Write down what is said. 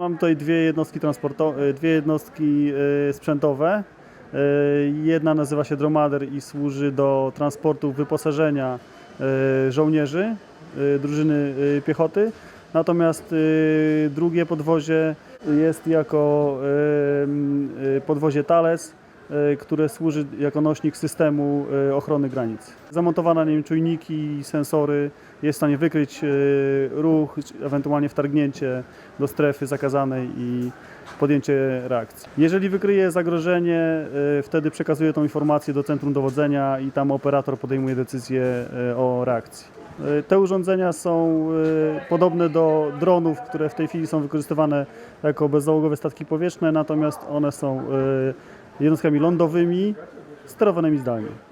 Mam tutaj dwie jednostki transportowe, dwie jednostki e, sprzętowe. E, Jedna nazywa się Dromader i służy do transportu wyposażenia e, żołnierzy drużyny piechoty. Natomiast drugie podwozie jest jako podwozie Thales, które służy jako nośnik systemu e, ochrony granic. Zamontowane na nim czujniki, sensory, jest w stanie wykryć e, ruch, ewentualnie wtargnięcie do strefy zakazanej i podjęcie reakcji. Jeżeli wykryje zagrożenie, e, wtedy przekazuje tą informację do centrum dowodzenia i tam operator podejmuje decyzję e, o reakcji. E, Te urządzenia są e, podobne do dronów, które w tej chwili są wykorzystywane jako bezzałogowe statki powietrzne, natomiast one są e, jednostkami lądowymi sterowanymi zdalnie.